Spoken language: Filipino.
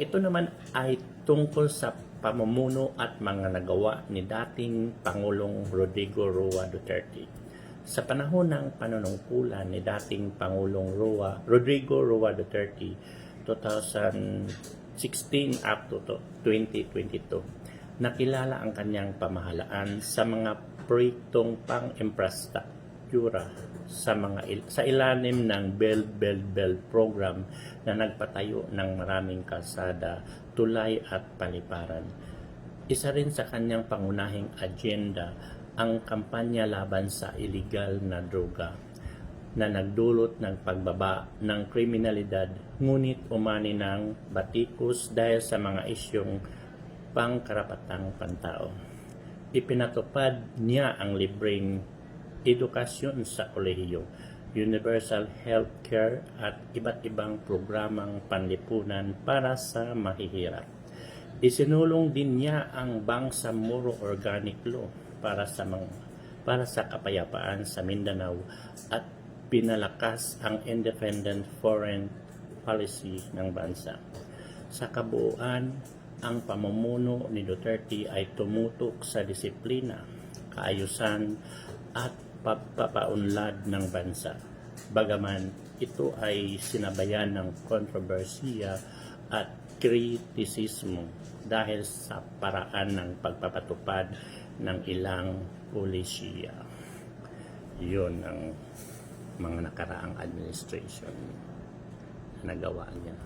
Ito naman ay tungkol sa pamumuno at mga nagawa ni dating Pangulong Rodrigo Roa Duterte. Sa panahon ng panunungkulan ni dating Pangulong Roa, Rodrigo Roa Duterte 2016 up to to 2022, nakilala ang kanyang pamahalaan sa mga proyektong pang-infrastruktura sa mga il- sa ilalim ng Build Build Build program na nagpatayo ng maraming kalsada, tulay at paliparan. Isa rin sa kanyang pangunahing agenda ang kampanya laban sa illegal na droga na nagdulot ng pagbaba ng kriminalidad ngunit umani ng batikos dahil sa mga isyong pangkarapatang pantao. Ipinatupad niya ang libreng edukasyon sa kolehiyo, universal health care at iba't ibang programang panlipunan para sa mahihirap. Isinulong din niya ang Bangsamoro Organic Law para sa mga para sa kapayapaan sa Mindanao at pinalakas ang independent foreign policy ng bansa. Sa kabuuan, ang pamumuno ni Duterte ay tumutok sa disiplina, kaayusan at pagpapaunlad ng bansa. Bagaman ito ay sinabayan ng kontrobersiya at kritisismo dahil sa paraan ng pagpapatupad ng ilang pulisya. Yun ang mga nakaraang administration na nagawa niya.